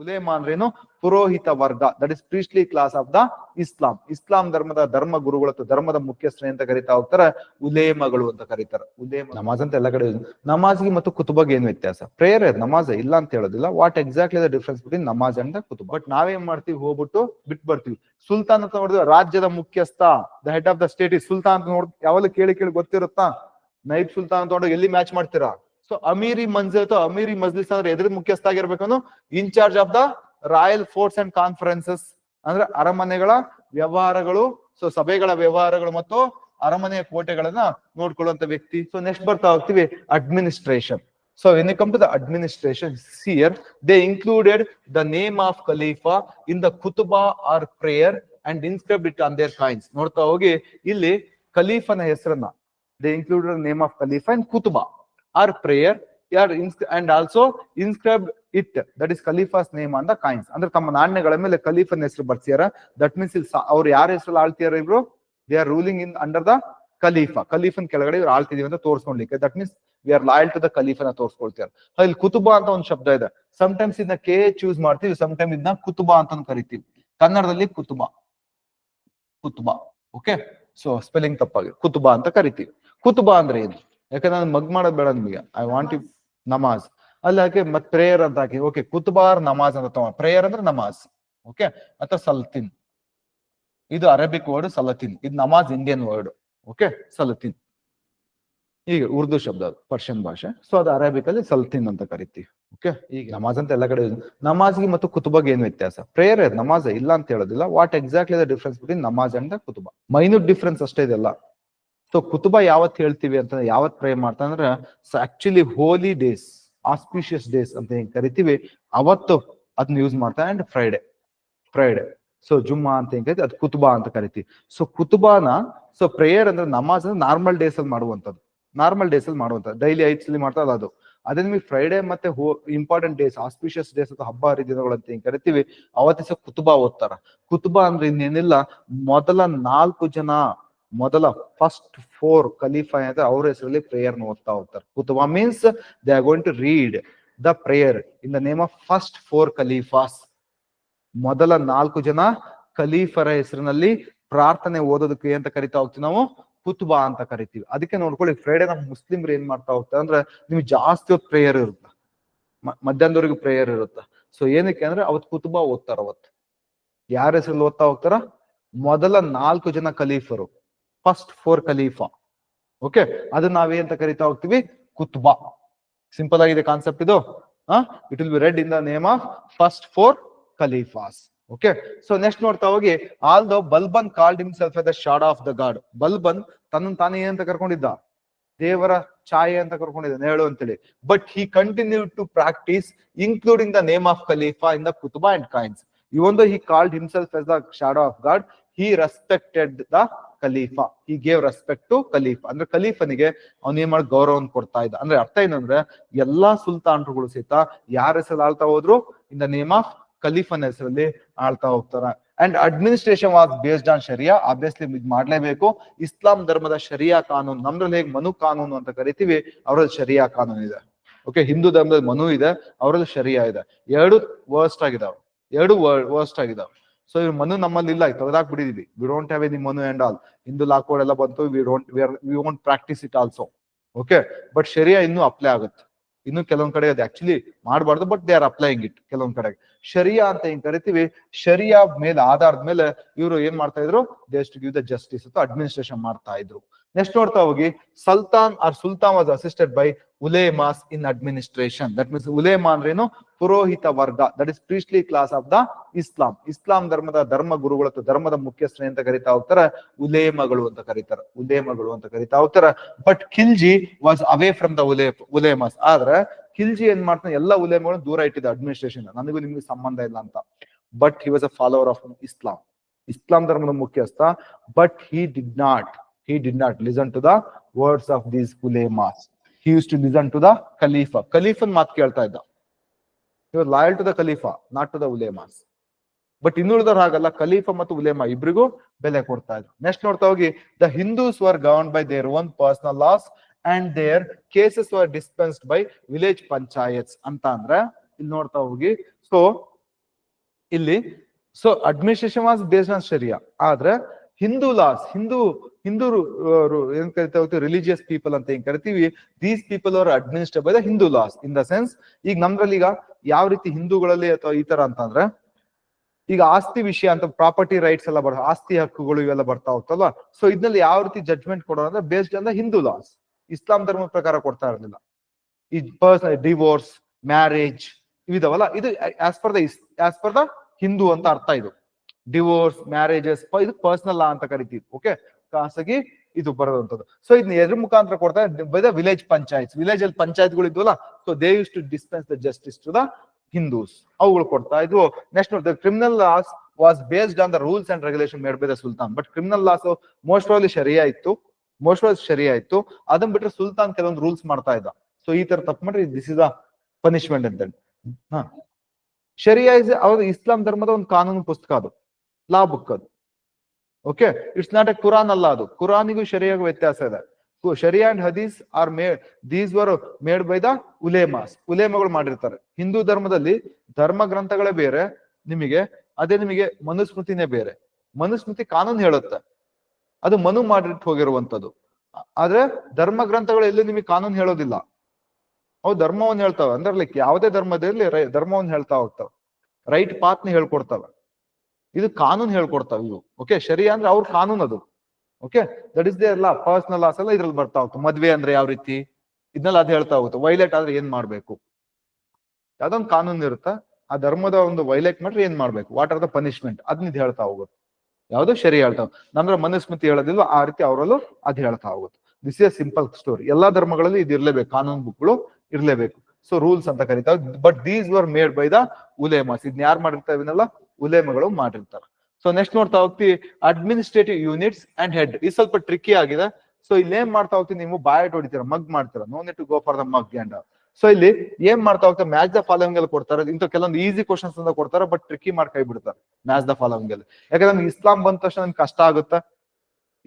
ಉಲೇಮಾ ಅಂದ್ರೇನು ಪುರೋಹಿತ ವರ್ಗ that is priestly class of the Islam Islam ಧರ್ಮದ ಧರ್ಮ ಗುರುಗಳು ಅಥವಾ ಧರ್ಮದ ಮುಖ್ಯಸ್ಥರೇ ಅಂತ ಕರಿತಾ ಹೋಗ್ತಾರೆ ಉಲೇಮಗಳು ಅಂತ ಕರೀತಾರೆ. ಉಲೇಮ ನಮಾಜ್ ಅಂತ ಎಲ್ಲ ಕಡೆ ನಮಾಜ್ ನಮಾಜ್ಗೆ ಮತ್ತು ಕುತುಬಗೆ ಏನ್ ವ್ಯತ್ಯಾಸ? ಪ್ರೇಯರ್ ನಮಾಜ್ ಇಲ್ಲ ಅಂತ ಹೇಳೋದಿಲ್ಲ. What exactly the difference between ನಮಾಜ್ ಅಂಡ್ ಕುತುಬ? ಬಟ್ ನಾವೇನ್ ಮಾಡ್ತೀವಿ? ಹೋಗ್ಬಿಟ್ಟು ಬಿಟ್ ಬರ್ತೀವಿ. ಸುಲ್ತಾನ್ ಅಂತ ನೋಡಿದ್ರೆ ರಾಜ್ಯದ ಮುಖ್ಯಸ್ಥ the head of the state is sultan ಅಂತ ನೋಡ್ ಯಾವಾಗ ಕೇಳಿ ಕೇಳಿ ಗೊತ್ತಿರುತ್ತಾ? ನೈಬ್ ಸುಲ್ತಾನ್ ಅಂತ ಎಲ್ಲಿ ಮ್ಯಾಚ್ ಮಾಡ್ತೀರಾ? ಸೊ ಅಮೀರಿ ಮಂಜಿಲ್ ಅಥವಾ ಅಮೀರಿ ಮಜ್ಲಿಸ್ ಅಂದ್ರೆ ಎದ್ರ ಮುಖ್ಯಸ್ಥ ಆಗಿರ್ಬೇಕು in charge of the royal forts and conferences ಅಂದ್ರೆ ಅರಮನೆಗಳ ವ್ಯವಹಾರಗಳು ಸೊ ಸಭೆಗಳ ವ್ಯವಹಾರಗಳು ಮತ್ತು ಅರಮನೆಯ ಕೋಟೆಗಳನ್ನ ನೋಡ್ಕೊಳ್ಳುವಂತ ವ್ಯಕ್ತಿ. ಸೊ ನೆಕ್ಸ್ಟ್ ಬರ್ತಾ ಹೋಗ್ತೀವಿ administration so when come to the administration here they included the name of Khalifa in the ಕುತುಬಾ or prayer and inscribe it on their coins ನೋಡ್ತಾ ಹೋಗಿ, ಇಲ್ಲಿ ಖಲೀಫನ ಹೆಸರನ್ನ ದೇ ಇನ್ಕ್ಲೂಡೆಡ್ ನೇಮ್ ಆಫ್ ಖಲೀಫಾ ಅಂಡ್ ಕುತುಬಾ or prayer ಯಾರ್ and also inscribe it that is ಖಲೀಫಾಸ್ name on the coins ಅಂದ್ರೆ ತಮ್ಮ ನಾಣ್ಯಗಳ ಮೇಲೆ ಖಲೀಫನ್ ಹೆಸರು ಬರ್ಸಿಯಾರ. ದಟ್ ಮೀನ್ಸ್ ಇಲ್ಲಿ ಅವ್ರು ಯಾರ ಹೆಸರಲ್ಲಿ ಆಳ್ತಿಯಾರ ಇಬ್ರು? They are ruling in under the Khalifa ಖಲೀಫನ್ ಕೆಳಗಡೆ ಇವ್ರು ಆಳ್ತಿದೀವಿ ಅಂತ ತೋರಿಸ್ಕೊಳ್ಲಿಕ್ಕೆ that means we are loyal to the ಖಲೀಫನ ತೋರಿಸ್ಕೊಳ್ತಾರೆ ಅಲ್ಲಿ ಕುತುಬಾ ಅಂತ ಒಂದು ಶಬ್ದ ಇದೆ. ಸಮ್ ಟೈಮ್ಸ್ ಇದನ್ನ ಕೆ ಚೂಸ್ ಮಾಡ್ತೀವಿ ಸಮ್ ಟೈಮ್ ಇದನ್ನ ಕುತುಬಾ ಅಂತ ಕರಿತೀವಿ. ಕನ್ನಡದಲ್ಲಿ ಕುತುಬಾ. ಕುತುಬಾ. ಓಕೆ ಸೊ ಸ್ಪೆಲ್ಲಿಂಗ್ ತಪ್ಪಾಗಿದೆ ಕುತುಬಾ ಅಂತ ಕರಿತೀವಿ. ಕುತುಬಾ ಅಂದ್ರೆ ಏನು? ಯಾಕಂದ್ರೆ ನಾನು ಮಗ್ ಮಾಡೋದ್ ಬೇಡ ನಿಮಗೆ. ಐ ವಾಂಟ್ ಯು ನಮಾಜ್. ಅಲ್ಲಿ ಹಾಕಿ ಮತ್ ಪ್ರೇಯರ್ ಅಂತ ಹಾಕಿ ಓಕೆ ಕುತ್ಬಾರ್ ನಮಾಜ್ ಅಂತ ತಗೋ. ಪ್ರೇಯರ್ ಅಂದ್ರೆ ನಮಾಜ್ ಓಕೆ ಅಥವಾ ಸಲತಿನ್. ಇದು ಅರೇಬಿಕ್ ವರ್ಡ್ ಸಲತಿನ್. ಇದು ನಮಾಜ್ ಇಂಡಿಯನ್ ವರ್ಡ್ ಓಕೆ ಸಲತಿನ್. ಈಗ ಉರ್ದು ಶಬ್ದ ಅದು ಪರ್ಷಿಯನ್ ಭಾಷೆ. ಸೊ ಅದು ಅರೇಬಿಕ್ ಅಲ್ಲಿ ಸಲತಿನ್ ಅಂತ ಕರಿತೀವಿ ಓಕೆ ಈಗ ನಮಾಜ್ ಅಂತ ಎಲ್ಲ ಕಡೆ. ನಮಾಜ್ಗೆ ಮತ್ತು ಕುತುಬಾಗ ಏನ್ ವ್ಯತ್ಯಾಸ? ಪ್ರೇಯರ್ ನಮಾಜ್ ಇಲ್ಲ ಅಂತ ಹೇಳೋದಿಲ್ಲ. What exactly the difference between ನಮಾಜ್ ಅಂಡ್ ಕುತುಬಾ? ಮೈನ್ಯೂಟ್ ಡಿಫ್ರೆನ್ಸ್ ಅಷ್ಟೇ ಇದೆಲ್ಲ. ಸೊ ಕುತುಬ ಯಾವತ್ ಹೇಳ್ತೀವಿ ಅಂತಂದ್ರೆ ಯಾವತ್ ಪ್ರೇ ಮಾಡ್ತಾ ಅಂದ್ರೆ actually holy days auspicious days ಅಂತ ಹೆಂಗ್ ಕರಿತೀವಿ. ಅವತ್ತು ಅದನ್ನ ಯೂಸ್ ಮಾಡ್ತಾ ಅಂಡ್ ಫ್ರೈಡೆ ಫ್ರೈಡೆ ಸೊ ಜುಮ್ಮಾ ಅಂತ ಹೆಂಗ್ ಕರಿತೀವಿ, ಅದು ಕುತುಬಾ ಅಂತ ಕರಿತೀವಿ. ಸೊ ಕುತುಬಾನ ಸೊ ಪ್ರೇಯರ್ ಅಂದ್ರೆ ನಮಾಜ್ ಅಂದ್ರೆ ನಾರ್ಮಲ್ ಡೇಸ್ ಅಲ್ಲಿ ಮಾಡುವಂತದ್ದು ನಾರ್ಮಲ್ ಡೇಸ್ ಅಲ್ಲಿ ಮಾಡುವಂತದ್ದು ಡೈಲಿ ಐದ್ ಸಲ ಮಾಡ್ತಾ ಅದು. ಅದೇ ನಿಮಗೆ ಫ್ರೈಡೆ ಮತ್ತೆ ಇಂಪಾರ್ಟೆಂಟ್ ಡೇಸ್ ಆಸ್ಪಿಷಿಯಸ್ ಡೇಸ್ ಅಥವಾ ಹಬ್ಬ ಹರಿದಿನಗಳು ಅಂತ ಹೆಂಗ್ ಕರಿತೀವಿ. ಅವತ್ತಿಸ ಕುತುಬಾ ಓದ್ತಾರ. ಕುತುಬಾ ಅಂದ್ರೆ ಇನ್ನೇನಿಲ್ಲ, ಮೊದಲ ನಾಲ್ಕು ಜನ ಮೊದಲ ಫಸ್ಟ್ ಫೋರ್ ಖಲೀಫಾ ಅಂದ್ರೆ ಅವ್ರ ಹೆಸರಲ್ಲಿ ಪ್ರೇಯರ್ ಓದ್ತಾ ಹೋಗ್ತಾರೆ. ಕುತುಬಾ means they are going to read the prayer in the name of first four ಖಲೀಫಾಸ್. ಮೊದಲ ನಾಲ್ಕು ಜನ ಖಲೀಫರ ಹೆಸರಿನಲ್ಲಿ ಪ್ರಾರ್ಥನೆ ಓದೋದಕ್ಕೆ ಅಂತ ಕರಿತಾ ಹೋಗ್ತೀವಿ ನಾವು ಕುತುಬಾ ಅಂತ ಕರಿತೀವಿ. ಅದಕ್ಕೆ ನೋಡ್ಕೊಳ್ಳಿ ಫ್ರೈಡೆ ನಮ್ಮ ಮುಸ್ಲಿಮ್ರು ಏನ್ ಮಾಡ್ತಾ ಹೋಗ್ತಾರೆ ಅಂದ್ರೆ ನಿಮ್ಗೆ ಜಾಸ್ತಿ ಹೊತ್ತು ಪ್ರೇಯರ್ ಇರುತ್ತೆ. ಮಧ್ಯಾಹ್ನದವರೆಗೂ ಪ್ರೇಯರ್ ಇರುತ್ತೆ. ಸೊ ಏನಕ್ಕೆ ಅಂದ್ರೆ ಅವತ್ ಕುತುಬಾ ಓದ್ತಾರ ಅವತ್ತು. ಯಾರ ಹೆಸರಲ್ಲಿ ಓದ್ತಾ ಹೋಗ್ತಾರ? ಮೊದಲ ನಾಲ್ಕು ಜನ ಖಲೀಫರು. ಫಸ್ಟ್ ಫೋರ್ ಖಲೀಫಾ ಓಕೆ ಅದನ್ನ ನಾವೇಂತ ಕರಿತಾ ಹೋಗ್ತೀವಿ? ಕುತ್ಬಾ. ಸಿಂಪಲ್ ಆಗಿದೆ ಕಾನ್ಸೆಪ್ಟ್ ಇದು. It will be read in the name of first four ಖಲೀಫಾಸ್ okay so next ನೋಡ್ತಾ ಹೋಗಿ although Balban called himself the shadow of the god Balban ತನ್ನ ತಾನೇ ಏನಂತ ಕರ್ಕೊಂಡಿದ್ದ? ದೇವರ ಛಾಯೆ ಅಂತ ಕರ್ಕೊಂಡಿದ್ದ, ನೇಳು ಅಂತೇಳಿ. But he continue to practice including the name of Khalifa in the khutba and coins even he called himself as the shadow of God he respected the Khalifa. He gave respect to Khalifa. ಅಂದ್ರೆ ಖಲೀಫನಿಗೆ ಅವ್ನ ಏನ್ ಮಾಡಿ ಗೌರವವನ್ನು ಕೊಡ್ತಾ ಇದ್ದ. ಅಂದ್ರೆ ಅರ್ಥ ಏನಂದ್ರೆ ಎಲ್ಲಾ ಸುಲ್ತಾನ್ರುಗಳು ಸಹಿತ ಯಾರ ಹೆಸರಲ್ಲಿ ಆಳ್ತಾ ಹೋದ್ರು? ಇನ್ ದ ನೇಮ್ ಆಫ್ ಖಲೀಫನ್ ಹೆಸರಲ್ಲಿ ಆಳ್ತಾ ಹೋಗ್ತಾರ. And administration was based on sharia obviously ಇದು ಮಾಡ್ಲೇಬೇಕು. ಇಸ್ಲಾಂ ಧರ್ಮದ ಶರಿಯಾ ಕಾನೂನು. ನಮ್ದ್ರಲ್ಲಿ ಹೇಗೆ ಮನು ಕಾನೂನು ಅಂತ ಕರಿತೀವಿ ಅವರಲ್ಲಿ ಶರಿಯಾ ಕಾನೂನು ಇದೆ. ಓಕೆ ಹಿಂದೂ ಧರ್ಮದಲ್ಲಿ ಮನು ಇದೆ ಅವರಲ್ಲಿ ಶರಿಯಾ ಇದೆ. ಎರಡು ವರ್ಸ್ಟ್ ಆಗಿದಾವೆ. ಎರಡು ವರ್ಸ್ಟ್ ಆಗಿದಾವೆ. ಸೊ ಇವ್ರ ಮನು ನಮ್ಮಲ್ಲಿ ಇಲ್ಲ ತೆಗೆದಾಕ್ ಬಿಟ್ಟಿದೀವಿ. We don't have any Manu and all Hindu law code ಎಲ್ಲ ಬಂತು we don't we won't practice it also okay but sharia ಇನ್ನೂ ಅಪ್ಲೈ ಆಗುತ್ತೆ. ಇನ್ನು ಕೆಲವೊಂದ್ ಕಡೆ ಅದು ಆಕ್ಚುಲಿ ಮಾಡಬಾರ್ದು but they are applying it ಕೆಲವೊಂದ್ ಕಡೆ ಶರಿಯಾ ಅಂತ ಏನ್ ಕರಿತೀವಿ? ಶರಿಯಾ ಮೇಲೆ ಆಧಾರದ ಮೇಲೆ ಇವರು ಏನ್ ಮಾಡ್ತಾ ಇದ್ರು? They used give the justice ಅಥವಾ ಅಡ್ಮಿನಿಸ್ಟ್ರೇಷನ್ ಮಾಡ್ತಾ ಇದ್ರು. ನೆಕ್ಸ್ಟ್ ನೋಡ್ತಾ ಹೋಗಿ, sultan or sultan was assisted by ಉಲೇಮಾಸ್ in administration that means ಉಲೇಮಾ ಅಂದ್ರೇನು ಪುರೋಹಿತ ವರ್ಗ. That is priestly class of the Islam Islam ಧರ್ಮದ ಧರ್ಮ ಗುರುಗಳು ಧರ್ಮದ ಮುಖ್ಯಸ್ಥರು ಅಂತ ಕರಿತಾ ಹೋಗ್ತಾರೆ. ಉಲೇಮಗಳು ಅಂತ ಕರೀತಾರ. ಉಲೇಮಗಳು ಅಂತ ಕರಿತಾ ಹೋಗ್ತಾರ. But Khilji was away from the ಉಲೇ, ಉಲೇಮಾಸ್. ಆದ್ರೆ ಖಿಲ್ಜಿ ಏನ್ ಮಾಡ್ತಾನೆ? ಎಲ್ಲ ಉಲೇಮಗಳು ದೂರ ಇಟ್ಟಿದ್ದ ಅಡ್ಮಿನಿಸ್ಟ್ರೇಷನ್ ನನಗೂ ನಿಮ್ಗೆ ಸಂಬಂಧ ಇಲ್ಲ ಅಂತ. But he was a follower of Islam Islam ಧರ್ಮದ ಮುಖ್ಯಸ್ಥ. But he did not he did not listen to the words of these ulemas. He used to listen to the Khalifa. Khalifa ಮಾತ್ ಕೇಳ್ತಾ ಇದ್ದ he was loyal to the Khalifa, not to the ulemas. But ಇನ್ನುಳಿದವ್ರು ಹಾಗಲ್ಲ ಖಲೀಫಾ ಮತ್ತು ಉಲೇಮಾ ಇಬ್ರಿಗೂ ಬೆಲೆ ಕೊಡ್ತಾ ಇದ್ರು ನೆಕ್ಸ್ಟ್ ನೋಡ್ತಾ ಹೋಗಿ the Hindus were govern by their own personal laws and their cases were dispensed by village panchayats ಅಂತ ಅಂದ್ರೆ ಇಲ್ಲಿ ನೋಡ್ತಾ ಹೋಗಿ ಸೊ ಇಲ್ಲಿ so administration was based on sharia ಆದ್ರೆ ಹಿಂದೂ ಲಾಸ್ ಹಿಂದೂ ಹಿಂದೂರು ಏನ್ ಕರಿತಾ ಹೋಗ್ತೀವಿ ರಿಲಿಜಿಯಸ್ ಪೀಪಲ್ ಅಂತ ಏನ್ ಕರಿತೀವಿ these people are administer by the Hindu laws in the sense ಈಗ ನಮ್ದ್ರಲ್ಲಿ ಈಗ ಯಾವ ರೀತಿ ಹಿಂದೂಗಳಲ್ಲಿ ಅಥವಾ ಈ ತರ ಅಂತಂದ್ರೆ, ಈಗ ಆಸ್ತಿ ವಿಷಯ ಅಂತ ಪ್ರಾಪರ್ಟಿ ರೈಟ್ಸ್ ಎಲ್ಲ ಬರ್, ಆಸ್ತಿ ಹಕ್ಕುಗಳು ಇವೆಲ್ಲ ಬರ್ತಾ ಹೋಗ್ತಲ್ವಾ? ಸೊ ಇದ್ರಲ್ಲಿ ಯಾವ ರೀತಿ ಜಡ್ಜ್ಮೆಂಟ್ ಕೊಡೋಣ ಅಂದ್ರೆ ಬೇಸ್ಡ್ ಅಂದ್ರೆ ಹಿಂದೂ ಲಾಸ್ ಇಸ್ಲಾಂ ಧರ್ಮದ ಪ್ರಕಾರ ಕೊಡ್ತಾ ಇರಲಿಲ್ಲ. ಈ ಪರ್ಸನಲ್ ಡಿವೋರ್ಸ್ ಮ್ಯಾರೇಜ್ ಇವಿದಾವಲ್ಲ, ಇದು as per the as per the Hindu ಅಂತ ಅರ್ಥ ಇದು. ಡಿವೋರ್ಸ್ ಮ್ಯಾರೇಜಸ್ ಇದು ಪರ್ಸನಲ್ ಲಾ ಅಂತ ಕರಿತೀವಿ ಓಕೆ ಖಾಸಗಿ, ಇದು ಬರೋದಂಥದ್ದು. ಸೊ ಇದನ್ನ ಎದ್ರ ಮುಖಾಂತರ ಕೊಡ್ತಾರೆ? ಬೈ ವಿಲೇಜ್ ಪಂಚಾಯತ್ ವಿಲೇಜ್ ಅಲ್ಲಿ ಪಂಚಾಯತ್ಗಳು ಇದ್ವಲ್ಲ so they use to dispense the justice to the Hindus ಅವುಗಳು ಕೊಡ್ತಾ ಇದು next the criminal laws was based on the rules and regulation made by the sultan but criminal laws most ಆಫ್ಲಿ sharia ಇತ್ತು. Most of sharia ಇತ್ತು. ಅದನ್ನ ಬಿಟ್ರೆ ಸುಲ್ತಾನ್ ಕೆಲವೊಂದು rules ಮಾಡ್ತಾ ಇದ್ದ. ಸೊ ಈ ತರ ತಪ್ಪು ಮಾಡ್ರಿ. ದಿಸ್ ಇಸ್ ದ ಪನಿಷ್ಮೆಂಟ್ ಅಂತ ಹಾ. ಶರಿಯಾ ಇಸ್ ಅವ್ರ ಇಸ್ಲಾಂ ಧರ್ಮದ ಒಂದು ಕಾನೂನು ಪುಸ್ತಕ ಅದು. ಲಾ ಬುಕ್ ಅದು okay it's not a Quran ಅಲ್ಲ ಅದು. ಕುರಾನಿಗೂ ಶರಿಯಾಗ ವ್ಯತ್ಯಾಸ ಇದೆ. Sharia and Hadith are made these were made by the ಉಲೇಮಾಸ್ ಉಲೇಮಗಳು ಮಾಡಿರ್ತಾರೆ. ಹಿಂದೂ ಧರ್ಮದಲ್ಲಿ ಧರ್ಮ ಗ್ರಂಥಗಳೇ ಬೇರೆ, ನಿಮಗೆ, ಅದೇ ನಿಮಗೆ ಮನುಸ್ಮೃತಿನೇ ಬೇರೆ. ಮನುಸ್ಮೃತಿ ಕಾನೂನು ಹೇಳುತ್ತೆ. ಅದು ಮನು ಮಾಡಿಟ್ಟು ಹೋಗಿರುವಂತದ್ದು ಆದ್ರೆ ಧರ್ಮ ಗ್ರಂಥಗಳು ಎಲ್ಲಿ ನಿಮಗೆ ಕಾನೂನು ಹೇಳೋದಿಲ್ಲ. ಅವು ಧರ್ಮವನ್ನು ಹೇಳ್ತಾವೆ. ಅಂದ್ರೆ ಲೈಕ್ ಯಾವುದೇ ಧರ್ಮದಲ್ಲಿ ಧರ್ಮವನ್ನು ಹೇಳ್ತಾ ಹೋಗ್ತಾವ. ರೈಟ್ ಪಾತ್ನ ಹೇಳ್ಕೊಡ್ತಾವ. ಇದು ಕಾನೂನು ಹೇಳ್ಕೊಡ್ತಾವ ಇವು. ಓಕೆ ಶರೀ ಅಂದ್ರೆ ಅವ್ರ ಕಾನೂನು ಅದು. Okay that is their law personal laws ಎಲ್ಲ ಇದ್ರಲ್ಲಿ ಬರ್ತಾ ಹೋಗ್ತು ಮದ್ವೆ ಅಂದ್ರೆ ಯಾವ ರೀತಿ? ಇದನ್ನೆಲ್ಲ ಅದು ಹೇಳ್ತಾ ಹೋಗುತ್ತೆ. ವೈಲೇಟ್ ಆದ್ರೆ ಏನ್ ಮಾಡ್ಬೇಕು? ಯಾವ್ದೊಂದು ಕಾನೂನು ಇರುತ್ತಾ? ಆ ಧರ್ಮದ ಒಂದು ವೈಲೇಟ್ ಮಾಡ್ರೆ ಏನ್ ಮಾಡ್ಬೇಕು? ವಾಟ್ ಆರ್ ದ ಪನಿಷ್ಮೆಂಟ್ ಅದನ್ನ ಇದು ಹೇಳ್ತಾ ಹೋಗುತ್ತೆ. ಯಾವ್ದೋ ಶರಿ ಹೇಳ್ತಾವ ನಂದ್ರ ಮನುಸ್ಮೃತಿ ಹೇಳೋದಿಲ್ಲ ಆ ರೀತಿ ಅವರಲ್ಲೂ ಅದ್ ಹೇಳ್ತಾ ಹೋಗುತ್ತೆ. ದಿಸ್ ಇಸ್ ಸಿಂಪಲ್ ಸ್ಟೋರಿ ಎಲ್ಲಾ ಧರ್ಮಗಳಲ್ಲಿ ಇದು ಇರ್ಲೇಬೇಕು. ಕಾನೂನು ಬುಕ್ಗಳು ಇರ್ಲೇಬೇಕು. ಸೊ ರೂಲ್ಸ್ ಅಂತ ಕರಿತಾವ್. But these were made by the ಉಲೇಮಾಸ್ ಇದನ್ನ ಯಾರು ಮಾಡಿರ್ತಾವ ಇವನ್ನೆಲ್ಲ? ಉಲೇಮಗಳು ಮಾಡಿರ್ತಾರೆ. ಸೊ ನೆಕ್ಸ್ಟ್ ನೋಡ್ತಾ ಹೋಗ್ತೀವಿ ಅಡ್ಮಿನಿಸ್ಟ್ರೇಟಿವ್ ಯೂನಿಟ್ಸ್ ಅಂಡ್ ಹೆಡ್ ಇದು ಸ್ವಲ್ಪ ಟ್ರಿಕ್ಕಿ ಆಗಿದೆ. ಸೊ ಇಲ್ಲಿ ಏನ್ ಮಾಡ್ತಾ ಹೋಗ್ತೀವಿ ನೀವು? ಬಾಯಟ್ ಹೊಡಿತೀರಾ? ಮಗ್ ಮಾಡ್ತೀರಾ? No need to go for the mug and so ಇಲ್ಲಿ ಏನ್ ಮಾಡ್ತಾ ಹೋಗ್ತಾರೆ? ಮ್ಯಾಚ್ ದ ಫಾಲೋವಿಂಗ್ ಅಲ್ಲಿ ಕೊಡ್ತಾರೆ. ಇಂಥ ಕೆಲವೊಂದು ಈಸಿ ಕ್ವಶನ್ಸ್ ಅಂತ ಕೊಡ್ತಾರೆ ಬಟ್ ಟ್ರಿಕ್ಕಿ ಮಾಡಿ ಕೈ ಬಿಡ್ತಾರೆ. ಮ್ಯಾಚ್ ದ ಫಾಲೋವಿಂಗ್ ಅಲ್ಲಿ. ಯಾಕಂದ್ರೆ ನಮ್ಗೆ ಇಸ್ಲಾಂ ಬಂದ ತಕ್ಷಣ ನಮ್ಗೆ ಕಷ್ಟ ಆಗುತ್ತೆ.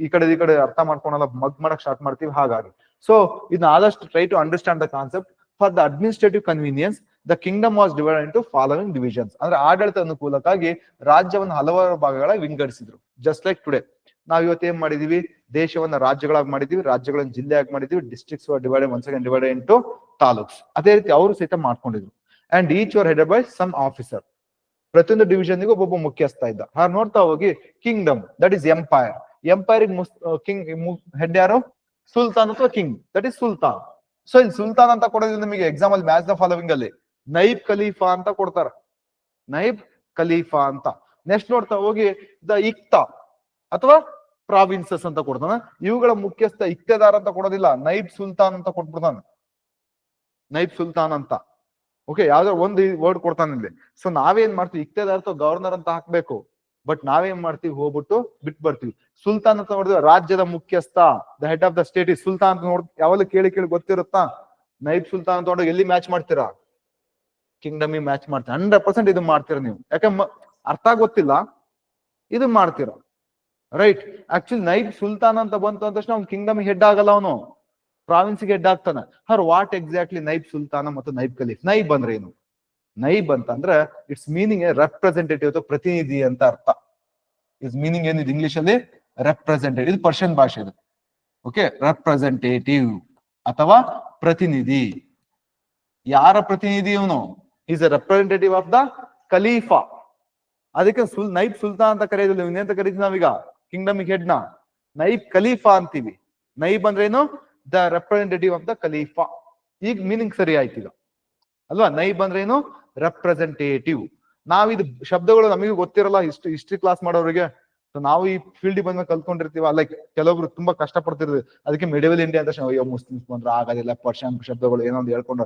ಈ ಕಡೆ ಈ ಕಡೆ ಅರ್ಥ ಮಾಡ್ಕೊಳಲ್ಲ ಮಗ್ ಮಾಡಕ್ ಸ್ಟಾರ್ಟ್ ಮಾಡ್ತೀವಿ ಹಾಗಾಗಿ ಸೊ ಇದನ್ನ ಆದಷ್ಟು try to understand the concept for the administrative convenience the kingdom was divide into following divisions ಅಂದ್ರೆ ಆಡಳಿತ ಅನುಕೂಲಕ್ಕಾಗಿ ರಾಜ್ಯವನ್ನು ಹಲವಾರು ಭಾಗಗಳಾಗಿ ವಿಂಗಡಿಸಿದ್ರು. ಜಸ್ಟ್ ಲೈಕ್ ಟುಡೇ ನಾವ್ ಇವತ್ತು ಏನ್ ಮಾಡಿದೀವಿ? ದೇಶವನ್ನ ರಾಜ್ಯಗಳಾಗಿ ಮಾಡಿದೀವಿ. ರಾಜ್ಯಗಳನ್ನ ಜಿಲ್ಲೆಯಾಗಿ ಮಾಡಿದೀವಿ. Districts divide once again divided into taluks. ಅದೇ ರೀತಿ ಅವರು ಸಹಿತ ಮಾಡ್ಕೊಂಡಿದ್ರು. And each were headed by some officer ಪ್ರತಿಯೊಂದು ಡಿವಿಷನ್ಗೂ ಒಬ್ಬೊಬ್ಬ ಮುಖ್ಯಸ್ಥ ಇದ್ದ. ಹಾಗೆ ನೋಡ್ತಾ ಹೋಗಿ kingdom that is empire empire king head ಯಾರು? ಸುಲ್ತಾನ್ ಅಥವಾ king that is sultan. So ಇಲ್ಲಿ ಸುಲ್ತಾನ್ ಅಂತ ಕೊಡೋದು ನಿಮಗೆ ಎಕ್ಸಾಂಪಲ್ ಮ್ಯಾಚ್ ದ ಫಾಲೋವಿಂಗ್ ಅಲ್ಲಿ. ನೈಬ್ ಖಲೀಫಾ ಅಂತ ಕೊಡ್ತಾರೆ. ನೈಬ್ ಖಲೀಫಾ ಅಂತ. ನೆಕ್ಸ್ಟ್ ನೋಡ್ತಾ ಹೋಗಿ, ದ ಇಕ್ತಾ ಅಥವಾ ಪ್ರಾವಿನ್ಸಸ್ ಅಂತ ಕೊಡ್ತಾನ. ಇವುಗಳ ಮುಖ್ಯಸ್ಥ ಇಕ್ತೆದಾರ್ ಅಂತ ಕೊಡೋದಿಲ್ಲ, ನೈಬ್ ಸುಲ್ತಾನ್ ಅಂತ ಕೊಟ್ಬಿಡ್ತಾನೆ. ನೈಬ್ ಸುಲ್ತಾನ್ ಅಂತ. ಓಕೆ ಯಾವ್ದೋ ಒಂದು ವರ್ಡ್ ಕೊಡ್ತಾನೆ ಇಲ್ಲಿ. ಸೊ ನಾವೇನ್ ಮಾಡ್ತೀವಿ? ಇಕ್ತೆದಾರ್ ಅಥವಾ ಗವರ್ನರ್ ಅಂತ ಹಾಕ್ಬೇಕು. ಬಟ್ ನಾವೇನ್ ಮಾಡ್ತೀವಿ? ಹೋಗ್ಬಿಟ್ಟು ಬಿಟ್ ಬರ್ತೀವಿ. ಸುಲ್ತಾನ್ ಅಂತ ನೋಡಿದ್ರೆ ರಾಜ್ಯದ ಮುಖ್ಯಸ್ಥ the head of the state is sultan ಅಂತ ನೋಡ್ ಯಾವಾಗಲೂ ಕೇಳಿ ಕೇಳಿ ಗೊತ್ತಿರುತ್ತಾ? ನೈಬ್ ಸುಲ್ತಾನ್ ಅಂತ ಎಲ್ಲಿ ಮ್ಯಾಚ್ ಮಾಡ್ತೀರಾ? ಕಿಂಗ್ಡಮ್ ಮ್ಯಾಚ್ ಮಾಡ್ತೀರ? ಹಂಡ್ರೆಡ್ ಪರ್ಸೆಂಟ್ ಇದು ಮಾಡ್ತೀರ ನೀವು. ಯಾಕೆ ಅರ್ಥ ಗೊತ್ತಿಲ್ಲ. ಇದು ಮಾಡ್ತೀರ. ರೈಟ್ ಆಕ್ಚುಲಿ ನೈಬ್ ಸುಲ್ತಾನ್ ಅಂತ ಬಂತು ಅಂದ ತಕ್ಷಣ ಅವ್ನು ಕಿಂಗ್ಡಮ್ ಹೆಡ್ ಆಗಲ್ಲ ಅವನು. ಪ್ರಾವಿನ್ಸ್ಗೆ ಹೆಡ್ ಆಗ್ತಾನೆ. ಹರ್ ವಾಟ್ ಎಕ್ಸಾಕ್ಟ್ಲಿ ನೈಬ್ ಸುಲ್ತಾನ ಮತ್ತು ನೈಬ್ ಖಲೀಫ್ ನೈಬ್ ಅಂದ್ರೆ ಏನು? ನೈಬ್ ಅಂತಂದ್ರೆ ಇಟ್ಸ್ ಮೀನಿಂಗ್ ರೆಪ್ರೆಸೆಂಟೇಟಿವ್ ಅಥವಾ ಪ್ರತಿನಿಧಿ ಅಂತ ಅರ್ಥ. ಇಟ್ಸ್ ಮೀನಿಂಗ್ ಏನಿದೆ ಇಂಗ್ಲಿಷ್ ಅಲ್ಲಿ? ರೆಪ್ರೆಸೆಂಟೇಟಿವ್ ಇದು ಪರ್ಷಿಯನ್ ಭಾಷೆ ಇದು. ಓಕೆ ರೆಪ್ರೆಸೆಂಟೇಟಿವ್ ಅಥವಾ ಪ್ರತಿನಿಧಿ. ಯಾರ ಪ್ರತಿನಿಧಿ ಇವನು is a representative of the Khalifa ಅದಕ್ಕೆ ಸುಲ್, ನೈಬ್ ಸುಲ್ತಾನ್ ಅಂತ ಕರೆಯೋದಿಲ್ಲ ಇನ್ನೇಂತ ಕರೀತೀವಿ ನಾವೀಗ? ಕಿಂಗ್ಡಮ್ ಹೆಡ್ನ. ನೈಬ್ ಖಲೀಫಾ ಅಂತೀವಿ. ನೈಬ್ ಅಂದ್ರೆ ಏನು? The representative of the Khalifa ಈಗ ಮೀನಿಂಗ್ ಸರಿ ಆಯ್ತು ಈಗ. ಅಲ್ವಾ? ನೈಬ್ ಅಂದ್ರೆ ಏನು? ರೆಪ್ರೆಸೆಂಟೇಟಿವ್ ನಾವಿದು ಶಬ್ದಗಳು ನಮಗೆ ಗೊತ್ತಿರಲ್ಲ ಇಷ್ಟು ಹಿಸ್ಟ್ರಿ ಕ್ಲಾಸ್ ಮಾಡೋರಿಗೆ. ಸೊ ನಾವು ಈ ಫೀಲ್ಡ್ ಬಂದ ಕಲ್ತ್ಕೊಂಡಿರ್ತೀವ ಲೈಕ್ ಕೆಲವೊಬ್ರು ತುಂಬಾ ಕಷ್ಟ ಪಡ್ತಿರ್ತೀವಿ ಅದಕ್ಕೆ ಮೆಡಿವಲ್ ಇಂಡಿಯಾ ಅಂತ ಅಯ್ಯೋ, ಮುಸ್ಲಿಮ್ಸ್ ಬಂದ್ರೆ ಆಗೋದಿಲ್ಲ, ಪರ್ಷಿಯನ್ ಶಬ್ದಗಳು ಏನೋ ಒಂದು ಹೇಳ್ಕೊಂಡು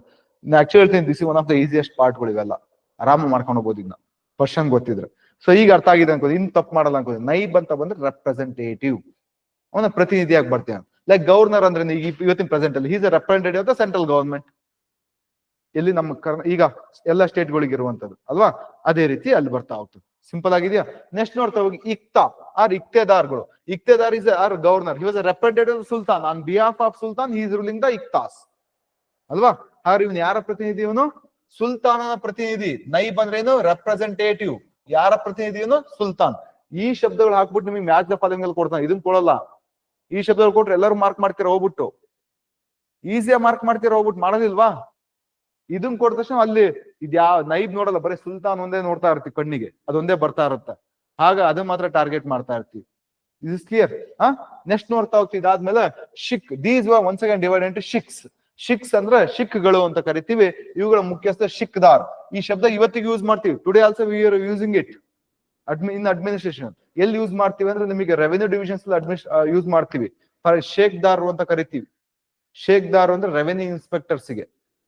ಆಕ್ಚುಲಿ ಹೇಳ್ತೀನಿ this one of the easiest ಪಾರ್ಟ್ಗಳು ಇವೆಲ್ಲ. ಆರಾಮ ಮಾಡ್ಕೊಂಡು ಹೋಗ್ಬೋದು ಇದನ್ನ ಪರ್ಷನ್ ಗೊತ್ತಿದ್ರೆ. ಸೊ ಈಗ ಅರ್ಥ ಆಗಿದೆ ಅನ್ಕೋದು ಇನ್ ತಪ್ಪು ಮಾಡಲ್ಲ ಅನ್ಕೋದು ನೈಬ್ ಅಂತ ಬಂದ್ರೆ ರೆಪ್ರೆಸೆಂಟೇಟಿವ್ ಅವನ ಪ್ರತಿನಿಧಿಯಾಗಿ ಬರ್ತೇನೆ ಲೈಕ್ ಗವರ್ನರ್ ಅಂದ್ರೆ ಈಗ ಇವತ್ತಿನ ಪ್ರೆಸೆಂಟ್ ಅಲ್ಲಿ is a representative the central government ಎಲ್ಲಿ ನಮ್ಮ ಕರ್ನ ಈಗ ಎಲ್ಲ ಸ್ಟೇಟ್ಗಳಿಗೆ ಇರುವಂತದ್ದು, ಅಲ್ವಾ? ಅದೇ ರೀತಿ ಅಲ್ಲಿ ಬರ್ತಾ ಹೋಗ್ತದೆ. ಸಿಂಪಲ್ ಆಗಿದೆಯಾ? ನೆಕ್ಸ್ಟ್ ನೋಡ್ತಾ ಹೋಗಿ, ಇಕ್ತಾ. ಆರ್ ಇಕ್ತೆದಾರ್ಗಳು. ಇಕ್ತೆದಾರ್ is or governor he was a representative sultan on behalf of sultan he's ruling the ಇಕ್ತಾಸ್. ಅಲ್ವಾ? ಹಾಗಾದ್ರೆ ಇವನು? ಯಾರ ಪ್ರತಿನಿಧಿ ಇವನು? ಸುಲ್ತಾನನ ಪ್ರತಿನಿಧಿ. ನೈಬ್ ಅಂದ್ರೆ ಏನು? ರೆಪ್ರೆಸೆಂಟೇಟಿವ್ ಯಾರ ಪ್ರತಿನಿಧಿ ಇವನು? ಸುಲ್ತಾನ್. ಈ ಶಬ್ದಗಳು ಹಾಕ್ಬಿಟ್ಟು ನಿಮಗೆ ಮ್ಯಾಚ್ ದ ಫಾಲೋವಿಂಗ್ ಕೊಡ್ತಾನೆ. ಇದನ್ನ ಕೊಡಲ್ಲ. ಈ ಶಬ್ದಗಳು ಕೊಟ್ರೆ ಎಲ್ಲರೂ ಮಾರ್ಕ್ ಮಾಡ್ತೀರ ಹೋಗ್ಬಿಟ್ಟು? ಈಸಿಯಾಗಿ ಮಾರ್ಕ್ ಮಾಡ್ತೀರ ಹೋಗ್ಬಿಟ್ಟು? ಮಾಡೋದಿಲ್ವಾ ಇದನ್ ಕೊಟ್ಟ ತಕ್ಷಣ ಅಲ್ಲಿ ಇದ್ಯಾ ನೈಬ್ ನೋಡಲ್ಲ, ಬರೀ ಸುಲ್ತಾನ್ ಒಂದೇ ನೋಡ್ತಾ ಇರ್ತೀವಿ ಕಣ್ಣಿಗೆ. ಅದೊಂದೇ ಬರ್ತಾ ಇರುತ್ತೆ. ಹಾಗ ಅದನ್ನ ಮಾತ್ರ ಟಾರ್ಗೆಟ್ ಮಾಡ್ತಾ ಇರ್ತೀವಿ. ಇಸ್ ಕ್ಲಿಯರ್ ಹಾ? ನೆಕ್ಸ್ಟ್ ನೋಡ್ತಾ ಹೋಗ್ತೀವಿ. ಇದಾದ್ಮೇಲೆ ಶಿಕ್ these one second divide into ಶಿಕ್ಸ್ ಶಿಕ್ಸ್ ಅಂದ್ರೆ ಶಿಕ್ಗಳು ಅಂತ ಕರಿತೀವಿ. ಇವುಗಳ ಮುಖ್ಯಸ್ಥ ಶಿಕ್ದಾರ್. ಈ ಶಬ್ದ ಇವತ್ತಿಗೆ ಯೂಸ್ ಮಾಡ್ತೀವಿ. Today also we are using it ಅಡ್ಮಿ in administration ಎಲ್ಲಿ ಯೂಸ್ ಮಾಡ್ತೀವಿ ಅಂದ್ರೆ ನಿಮಗೆ ರೆವೆನ್ಯೂ ಡಿವಿಷನ್ಸ್ ಅಡ್ಮಿಶ್ ಯೂಸ್ ಮಾಡ್ತೀವಿ. ಫಾರ್ ಶೇಕ್ದಾರ್ ಅಂತ ಕರಿತೀವಿ. ಶೇಕ್ದಾರ್ ಅಂದ್ರೆ ರೆವೆನ್ಯೂ ಇನ್ಸ್ಪೆಕ್ಟರ್ಸ್ಗೆ.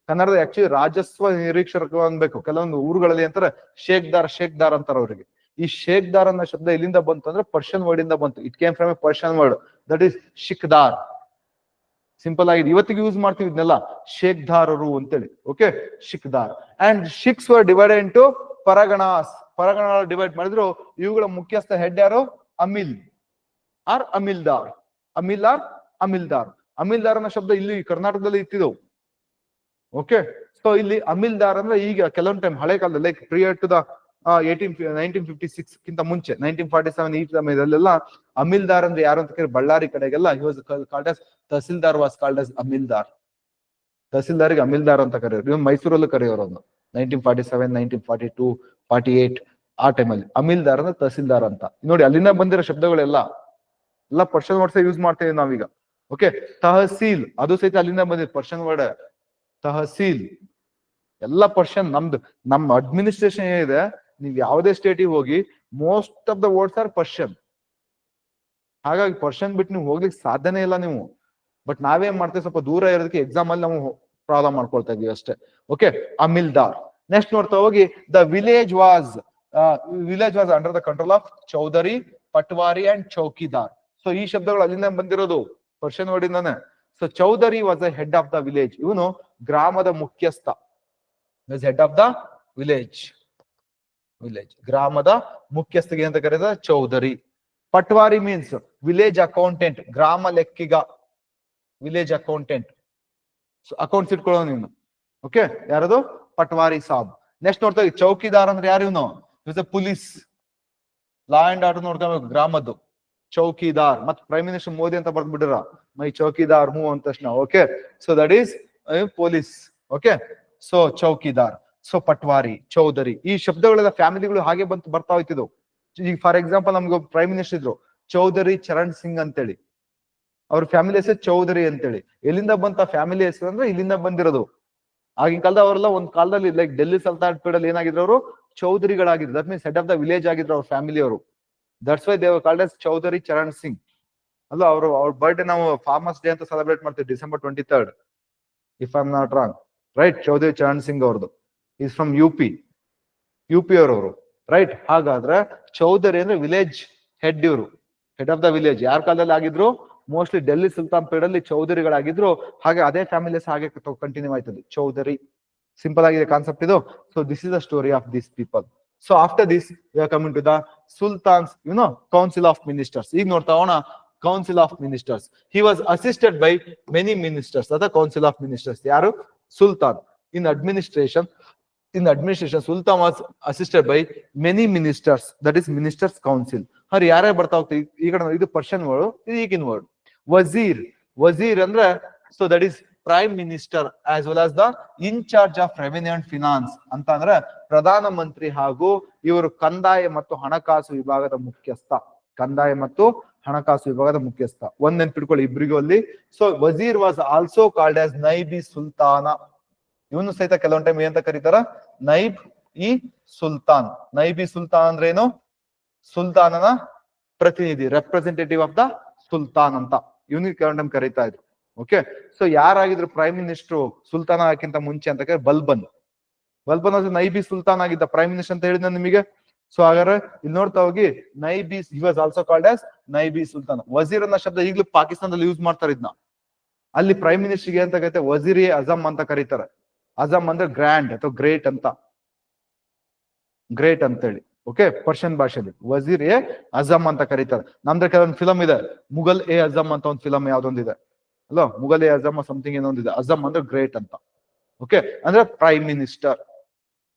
ಕನ್ನಡದ ಆಕ್ಚುಲಿ ರಾಜಸ್ವ ನಿರೀಕ್ಷಕ ಅನ್ಬೇಕು. ಕೆಲವೊಂದು ಊರುಗಳಲ್ಲಿ ಅಂತಾರೆ ಶೇಖ್ ದಾರ್ ಅಂತಾರ ಅವರಿಗೆ. ಈ ಶೇಕ್ದಾರ್ ಅನ್ನೋ ಶಬ್ದ ಎಲ್ಲಿಂದ ಬಂತು ಅಂದ್ರೆ ಪರ್ಷಿಯನ್ ವರ್ಡ್ ಇಂದ ಬಂತು. It came from a Persian word that is ಶಿಕ್ದಾರ್. Simple ಆಗಿದೆ. ಇವತ್ತಿಗೆ ಯೂಸ್ ಮಾಡ್ತೀವಿ ಇದನ್ನೆಲ್ಲ ಶೇಖ್ದಾರರು ಅಂತೇಳಿ. ಓಕೆ ಶಿಕ್ದಾರ್. ಅಂಡ್ ಶಿಕ್ಸ್ ವರ್ ಡಿವೈಡ್ ಇಂಟು ಪರಗಣಾಸ್ ಪರಗಣ ಡಿವೈಡ್ ಮಾಡಿದ್ರು. ಇವುಗಳ ಮುಖ್ಯಸ್ಥ ಹೆಡ್ ಯಾರು? ಅಮಿಲ್. ಆರ್ ಅಮಿಲ್ದಾರ್ ಅಮಿಲ್ ಆರ್ ಅಮಿಲ್ದಾರ್ ಅಮಿಲ್ದಾರ್ ಅನ್ನೋ ಶಬ್ದ ಇಲ್ಲಿ ಕರ್ನಾಟಕದಲ್ಲಿ ಇತ್ತಿದವು ಓಕೆ ಸೊ ಇಲ್ಲಿ ಅಮಿಲ್ದಾರ್ ಅಂದ್ರೆ ಈಗ ಕೆಲವೊಂದು ಟೈಮ್ ಹಳೆ ಕಾಲದಲ್ಲಿ like prior to the eighteen nineteen fifty six ಕಿಂತ ಮುಂಚೆ ನೈನ್ಟೀನ್ ಫಾರ್ಟಿ ಸೆವೆನ್ ಈ ಸಮಯದಲ್ಲೆಲ್ಲ ಅಮಿಲ್ದಾರ್ ಅಂದ್ರೆ ಯಾರು ಅಂತ ಕೇಳಿ ಬಳ್ಳಾರಿ ಕಡೆಗೆಲ್ಲ called tahsildar was called as amildar. ತಹಸೀಲ್ದಾರ್ಗೆ ಅಮಿಲ್ದಾರ್ ಅಂತ ಕರೆಯೋರು ಇವ್ ಮೈಸೂರಲ್ಲೂ ಕರೆಯೋರು ಅವನು nineteen forty seven nineteen forty two forty eight ಆ ಟೈಮಲ್ಲಿ ಅಮಿಲ್ದಾರ್ ಅಂದ್ರೆ ತಹಸೀಲ್ದಾರ್ ಅಂತ. ನೋಡಿ, ಅಲ್ಲಿಂದ ಬಂದಿರೋ ಶಬ್ದಗಳೆಲ್ಲ, ಎಲ್ಲ ಪರ್ಷನ್ ವರ್ಡ್ಸ್ ಯೂಸ್ ಮಾಡ್ತೇವೆ ನಾವೀಗ. ಓಕೆ ತಹಸೀಲ್, ಅದು ಸಹಿತ ಅಲ್ಲಿಂದ ಬಂದಿದೆ ಪರ್ಷನ್ ವರ್ಡ್ ತಹಸೀಲ್. ಎಲ್ಲ ಪರ್ಷನ್ ನಮ್ದು, ನಮ್ಮ ಅಡ್ಮಿನಿಸ್ಟ್ರೇಷನ್ ಏನಿದೆ ನೀವು ಯಾವುದೇ ಸ್ಟೇಟಿಗೆ ಹೋಗಿ most of the words are Persian ಹಾಗಾಗಿ ಪರ್ಷಿಯನ್ ಬಿಟ್ಟು ನೀವು ಹೋಗ್ಲಿಕ್ಕೆ ಸಾಧ್ಯನೇ ಇಲ್ಲ ನೀವು. ಬಟ್ ನಾವೇನ್ ಮಾಡ್ತೀವಿ, ಸ್ವಲ್ಪ ದೂರ ಇರೋದಕ್ಕೆ ಎಕ್ಸಾಮ್ ಅಲ್ಲಿ ನಾವು ಪ್ರಾಬ್ಲಮ್ ಮಾಡ್ಕೊಳ್ತಾ ಇದೀವಿ ಅಷ್ಟೇ. ಓಕೆ ಅಮಿಲ್ದಾರ್ ನೆಕ್ಸ್ಟ್ ನೋಡ್ತಾ ಹೋಗಿ the village was village was under the control of chaudhari patwari and chowkidar so ಈ ಶಬ್ದಗಳು ಅಲ್ಲಿಂದ ಬಂದಿರೋದು Persian ವರ್ಡಿಂದಾನೆ. So chaudhari was a head of the village ಇವನು ಗ್ರಾಮದ ಮುಖ್ಯಸ್ಥ. Head of the village village ಗ್ರಾಮದ ಮುಖ್ಯಸ್ಥಗೆ ಅಂತ ಕರೆದ Chaudhary. Patwari means village accountant ಗ್ರಾಮ ಲೆಕ್ಕಿಗ. ವಿಲೇಜ್ ಅಕೌಂಟೆಂಟ್ ಅಕೌಂಟ್ಸ್ ಇಟ್ಕೊಳ್ಳೋ ನೀನು. ಓಕೆ ಯಾರದು? ಪಟ್ವಾರಿ ಸಾಬ್. ನೆಕ್ಸ್ಟ್ ನೋಡ್ತಾ ಚೌಕಿದಾರ್ ಅಂದ್ರೆ ಯಾರು ಇವನು? ಪೊಲೀಸ್ ಲಾ ಅಂಡ್ ಆರ್ಡರ್ ನೋಡ್ಕೊಬೇಕು, ಗ್ರಾಮದ್ದು. ಚೌಕಿದಾರ್. ಮತ್ ಪ್ರೈಮ್ ಮಿನಿಸ್ಟರ್ ಮೋದಿ ಅಂತ ಬರ್ದ್ಬಿಟ್ಟಿರ ಮೈ ಚೌಕಿದಾರ್ ಹೂ ಅಂತ okay so that is police okay so chowkidar. So patwari, chaudhary, ಈ ಶಬ್ದಗಳೆಲ್ಲ ಫ್ಯಾಮಿಲಿಗಳು ಹಾಗೆ ಬಂತು ಬರ್ತಾ ಹೋಯ್ತಿದ್ವು. ಈಗ ಫಾರ್ ಎಕ್ಸಾಂಪಲ್ ನಮ್ಗೆ ಪ್ರೈಮ್ ಮಿನಿಸ್ಟರ್ ಇದ್ರು, ಚೌಧರಿ ಚರಣ್ ಸಿಂಗ್ ಅಂತೇಳಿ. ಅವ್ರ ಫ್ಯಾಮಿಲಿ ಹೆಸರು ಚೌಧರಿ ಅಂತೇಳಿ. ಎಲ್ಲಿಂದ ಬಂತ ಫ್ಯಾಮಿಲಿ ಹೆಸರು ಅಂದ್ರೆ ಇಲ್ಲಿಂದ ಬಂದಿರೋದು. ಆಗಿನ ಕಾಲದ ಅವರೆಲ್ಲ ಒಂದ್ ಕಾಲದಲ್ಲಿ ಲೈಕ್ ಡೆಲ್ಲಿ ಸಲ್ತಾನ್ ಪೀಡಲ್ಲಿ ಏನಾಗಿದ್ರು ಅವರು ಚೌಧರಿಗಳಾಗಿದ್ರು. That means head of the village ಆಗಿದ್ರು ಅವ್ರ ಫ್ಯಾಮಿಲಿ ಅವರು. That's why they called as Chaudhary Charan Singh. ಅಲ್ಲ ಅವರು, ಅವ್ರ ಬರ್ಡೇ ನಾವು ಫಾರ್ಮರ್ಸ್ ಡೇ ಅಂತ ಸೆಲೆಬ್ರೇಟ್ ಮಾಡ್ತೀವಿ December twenty third if I am not wrong right Chaudhary Charan Singh ಅವ್ರದ್ದು is from U P U P ಅವರವರು right ಹಾಗಾದ್ರೆ ಚೌಧರಿ ಅಂದ್ರೆ ವಿಲೇಜ್ ಹೆಡ್ ಇವರು ಹೆಡ್ ಆಫ್ ದ ವಿಲೇಜ್ ಯಾರ ಕಾಲದಲ್ಲಿ ಆಗಿದ್ರು? ಮೋಸ್ಟ್ಲಿ ಡೆಲ್ಲಿ ಸುಲ್ತಾನ್ ಪೀರಿಯಡ್ ಅಲ್ಲಿ ಚೌಧರಿಗಳಾಗಿದ್ರು. ಹಾಗೆ ಅದೇ ಫ್ಯಾಮಿಲೀಸ್ ಹಾಗೆ ಕಂಟಿನ್ಯೂ ಆಯ್ತದೆ. ಚೌಧರಿ ಸಿಂಪಲ್ ಆಗಿದೆ ಕಾನ್ಸೆಪ್ಟ್ ಇದು. So this is the story of this people so after this coming to the sultans you know council of ministers ಈಗ ನೋಡ್ತಾ ಹೋಣ council of ministers he was assisted by many ministers ಅದ council of ministers ಯಾರು? Sultan in administration in administration sultan was assisted by many ministers that is ministers council ಅವ್ರು ಯಾರೇ ಬರ್ತಾ ಹೋಗ್ತಾರೆ ಈ ಕಡೆ ಇದು ಪರ್ಷನ್ ವರ್ಡ್ ಇದು ಈಗಿನ ವರ್ಡ್ ವಜೀರ್ ವಜೀರ್ ಅಂದ್ರೆ so that is prime minister as well as the in charge of revenue and finance ಅಂತ ಅಂದ್ರೆ ಪ್ರಧಾನ ಮಂತ್ರಿ ಹಾಗೂ ಇವರು ಕಂದಾಯ ಮತ್ತು ಹಣಕಾಸು ವಿಭಾಗದ ಮುಖ್ಯಸ್ಥ. ಕಂದಾಯ ಮತ್ತು ಹಣಕಾಸು ವಿಭಾಗದ ಮುಖ್ಯಸ್ಥ. ಒಂದ್ ನೆನ್ಪಿಟ್ಕೊಳ್ಳಿ ಇಬ್ರಿಗೂ ಅಲ್ಲಿ. ಸೊ ವಜೀರ್ ವಾಸ್ ಆಲ್ಸೋ ಕಾಲ್ಡ್ ಆಸ್ ನೈಬಿ ಸುಲ್ತಾನ ಇವನು ಸಹಿತ ಕೆಲವೊಂದ್ ಟೈಮ್ ಏನಂತ ಕರೀತಾರ? ನೈಬ್ ಇ ಸುಲ್ತಾನ್. ನೈಬಿ ಸುಲ್ತಾನ್ ಅಂದ್ರೆ ಏನು? ಸುಲ್ತಾನನ ಪ್ರತಿನಿಧಿ ರೆಪ್ರೆಸೆಂಟೇಟಿವ್ ಆಫ್ ದ ಸುಲ್ತಾನ್ ಅಂತ. ಇವನಿಗೆ ಕೆಲವೊಂದ್ ಟೈಮ್ ಕರೀತಾ ಇದ್ರು. ಓಕೆ ಸೊ ಯಾರಾಗಿದ್ರು ಪ್ರೈಮ್ ಮಿನಿಸ್ಟರ್ ಸುಲ್ತಾನ ಆಗಿಂತ ಮುಂಚೆ ಅಂತ ಕೇಳಿ ಬಲ್ಬನ್. ಬಲ್ಬನ್ ಅಂದ್ರೆ ನೈಬಿ ಸುಲ್ತಾನ್ ಆಗಿದ್ದ ಪ್ರೈಮ್ ಮಿನಿಸ್ಟರ್ ಅಂತ ಹೇಳಿದ ನಿಮಗೆ? ಸೊ ಹಾಗಾದ್ರೆ ಇಲ್ಲಿ ನೋಡ್ತಾ ಹೋಗಿ, ನೈಬಿ he was also called as ನೈಬಿ Sultan. ವಜೀರ್ ಅನ್ನೋ ಶಬ್ದ ಈಗಲೂ ಪಾಕಿಸ್ತಾನದಲ್ಲಿ ಯೂಸ್ ಮಾಡ್ತಾರೆ ಇದನ್ನ ಅಲ್ಲಿ ಪ್ರೈಮ್ ಮಿನಿಸ್ಟರ್ಗೆ ಅಂತ ವಜೀರ್ ವಜೀರಿ ಅಜಮ್ ಅಂತ ಕರೀತಾರೆ. ಅಜಮ್ ಅಂದ್ರೆ ಗ್ರ್ಯಾಂಡ್ ಅಥವಾ ಗ್ರೇಟ್ ಅಂತ. ಗ್ರೇಟ್ ಅಂತೇಳಿ. ಓಕೆ ಪರ್ಷಿಯನ್ ಭಾಷೆಯಲ್ಲಿ. ವಜೀರ್ ಎ ಅಜಮ್ ಅಂತ ಕರೀತಾರೆ. ನಮ್ದ್ರ ಕೆಲವೊಂದು ಫಿಲಂ ಇದೆ. ಮುಗಲ್ ಎ ಅಜಮ್ ಅಂತ ಒಂದು ಫಿಲಂ ಯಾವ್ದೊಂದಿದೆ? ಅಲ್ವಾ ಮುಗಲ್ ಎ ಅಜಮ್ ಸಮಥಿಂಗ್ ಏನೊಂದಿದೆ? ಅಜಮ್ ಅಂದ್ರೆ ಗ್ರೇಟ್ ಅಂತ. ಓಕೆ ಅಂದ್ರೆ ಪ್ರೈಮ್ ಮಿನಿಸ್ಟರ್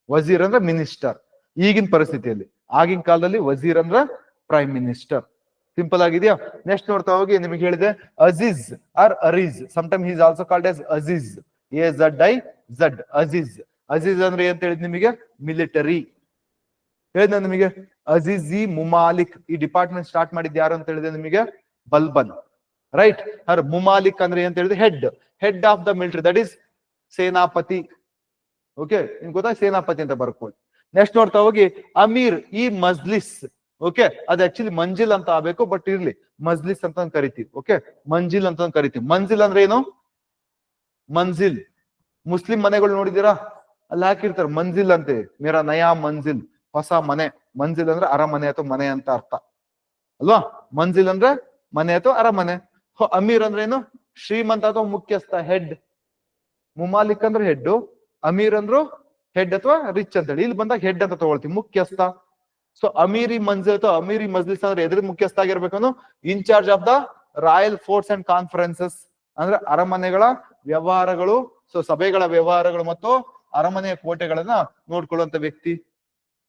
ವಜೀರ್ ಅಂದ್ರೆ ಮಿನಿಸ್ಟರ್ ಈಗಿನ ಪರಿಸ್ಥಿತಿಯಲ್ಲಿ. ಆಗಿನ ಕಾಲದಲ್ಲಿ ವಜೀರ್ ಅಂದ್ರೆ ಪ್ರೈಮ್ ಮಿನಿಸ್ಟರ್ ಸಿಂಪಲ್ ಆಗಿದೆಯಾ? ನೆಕ್ಸ್ಟ್ ನೋಡ್ತಾ ಹೋಗಿ, ನಿಮಗೆ ಹೇಳಿದೆ ಅಜೀಜ್ or ಅರೀಜ್ some time is also called as Aziz A Z I Z ಅಜೀಜ್. ಅಜೀಜ್ ಅಂದ್ರೆ ಏನ್ ಹೇಳಿದ್ ನಿಮಗೆ? ಮಿಲಿಟರಿ ಹೇಳಿದ ನಿಮಗೆ? ಅಜೀಜಿ ಮುಮಾಲಿಕ್. ಈ ಡಿಪಾರ್ಟ್ಮೆಂಟ್ ಸ್ಟಾರ್ಟ್ ಮಾಡಿದ್ ಯಾರು ಅಂತ ಹೇಳಿದೆ ನಿಮಗೆ? ಬಲ್ಬನ್. ರೈಟ್ ಹರ್, ಮುಮಾಲಿಕ್ ಅಂದ್ರೆ ಏನ್ ಹೇಳಿದ್ರೆ head head of the military that is Senapati. Okay ನಿಮ್ಗೆ ಗೊತ್ತಾ? ಸೇನಾಪತಿ ಅಂತ ಬರ್ಕೊಳ್ಳಿ ನೆಕ್ಸ್ಟ್ ನೋಡ್ತಾ ಹೋಗಿ. ಅಮೀರ್ ಈ ಮಜ್ಲಿಸ್. ಓಕೆ ಅದು ಆಕ್ಚುಲಿ ಮಂಜಿಲ್ ಅಂತ ಆಗ್ಬೇಕು ಬಟ್ ಇರ್ಲಿ. ಮಜ್ಲಿಸ್ ಅಂತ ಕರಿತೀವಿ. ಓಕೆ ಮಂಜಿಲ್ ಅಂತ ಕರಿತೀವಿ. ಮಂಜಿಲ್ ಅಂದ್ರೆ ಏನು? ಮಂಜಿಲ್. ಮುಸ್ಲಿಂ ಮನೆಗಳು ನೋಡಿದೀರಾ ಅಲ್ಲಿ ಹಾಕಿರ್ತಾರೆ, ಮಂಜಿಲ್ ಅಂತೆ. ಮೇರಾ ನಯಾ ಮಂಜಿಲ್, ಹೊಸ ಮನೆ. ಮಂಜಿಲ್ ಅಂದ್ರೆ ಅರಮನೆ ಅಥವಾ ಮನೆ ಅಂತ ಅರ್ಥ. ಅಲ್ವಾ? ಮಂಜಿಲ್ ಅಂದ್ರೆ ಮನೆ ಅಥವಾ ಅರಮನೆ. ಅಮೀರ್ ಅಂದ್ರೆ ಏನು? ಶ್ರೀಮಂತ ಅಥವಾ ಮುಖ್ಯಸ್ಥ ಹೆಡ್ ಮುಮಾಲಿಕ್ ಅಂದ್ರೆ ಹೆಡ್ ಅಮೀರ್ ಅಂದ್ರು ಹೆಡ್ ಅಥವಾ ರಿಚ್ ಅಂತ ಹೇಳಿ ಇಲ್ಲಿ ಬಂದಾಗ ಹೆಡ್ ಅಂತ ತಗೊಳ್ತೀವಿ, ಮುಖ್ಯಸ್ಥ. ಸೊ ಅಮೀರಿ ಮಂಜಿಲ್ ಅಥವಾ ಅಮೀರಿ ಮಜ್ಲಿಸ್ ಅಂದ್ರೆ ಎದ್ರ ಮುಖ್ಯಸ್ಥ ಆಗಿರ್ಬೇಕು in charge of the royal forts and conferences ಅಂದ್ರೆ ಅರಮನೆಗಳ ವ್ಯವಹಾರಗಳು ಸೊ ಸಭೆಗಳ ವ್ಯವಹಾರಗಳು ಮತ್ತು ಅರಮನೆಯ ಕೋಟೆಗಳನ್ನ ನೋಡ್ಕೊಳ್ಳುವಂತ ವ್ಯಕ್ತಿ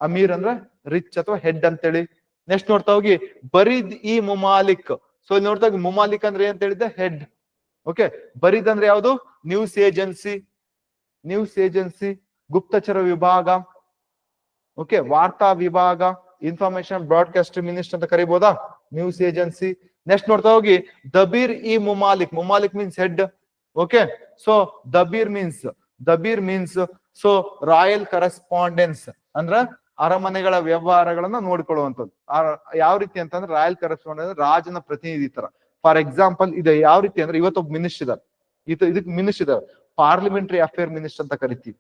ಅಮೀರ್ ಅಂದ್ರೆ ರಿಚ್ ಅಥವಾ ಹೆಡ್ ಅಂತೇಳಿ. ನೆಕ್ಸ್ಟ್ ನೋಡ್ತಾ ಹೋಗಿ, ಬರೀದ್ ಈ ಮುಮಾಲಿಕ್. ಸೊ ಇಲ್ಲಿ ನೋಡ್ತಾ ಹೋಗಿ, ಮುಮಾಲಿಕ್ ಅಂದ್ರೆ ಏನ್ ಹೇಳಿದ್ದೆ ಹೆಡ್ ಓಕೆ ಬರೀದ್ ಅಂದ್ರೆ ಯಾವುದು? ನ್ಯೂಸ್ ಏಜೆನ್ಸಿ ನ್ಯೂಸ್ ಏಜೆನ್ಸಿ ಗುಪ್ತಚರ ವಿಭಾಗ. ಓಕೆ ವಾರ್ತಾ ವಿಭಾಗ ಇನ್ಫಾರ್ಮೇಶನ್ ಬ್ರಾಡ್ಕಾಸ್ಟ್ ಮಿನಿಸ್ಟರ್ ಅಂತ ಕರಿಬೋದಾ? ನ್ಯೂಸ್ ಏಜೆನ್ಸಿ ನೆಕ್ಸ್ಟ್ ನೋಡ್ತಾ ಹೋಗಿ, ದಬೀರ್ ಇ ಮುಮಾಲಿಕ್. ಮುಮಾಲಿಕ್ ಮೀನ್ಸ್ ಹೆಡ್ ಓಕೆ ಸೊ ದಬೀರ್ ಮೀನ್ಸ್ ದಬೀರ್ ಮೀನ್ಸ್ ಸೊ ರಾಯಲ್ ಕರೆಸ್ಪಾಂಡೆನ್ಸ್ ಅಂದ್ರ ಅರಮನೆಗಳ ವ್ಯವಹಾರಗಳನ್ನ ನೋಡ್ಕೊಳ್ಳುವಂಥದ್ದು. ಯಾವ ರೀತಿ ಅಂತಂದ್ರೆ ರಾಯಲ್ ಕರೆಸ್ಪಾಂಡೆನ್ಸ್ ರಾಜನ ಪ್ರತಿನಿಧಿ ತರ. ಫಾರ್ ಎಕ್ಸಾಂಪಲ್ ಇದು ಯಾವ ರೀತಿ ಅಂದ್ರೆ ಇವತ್ತೊಬ್ಬ ಮಿನಿಸ್ಟರ್ ಇದಾರೆ ಇದು, ಇದಕ್ಕೆ ಮಿನಿಸ್ಟರ್ ಇದಾರೆ. ಪಾರ್ಲಿಮೆಂಟರಿ ಅಫೇರ್ ಮಿನಿಸ್ಟರ್ ಅಂತ ಕರಿತೀವಿ.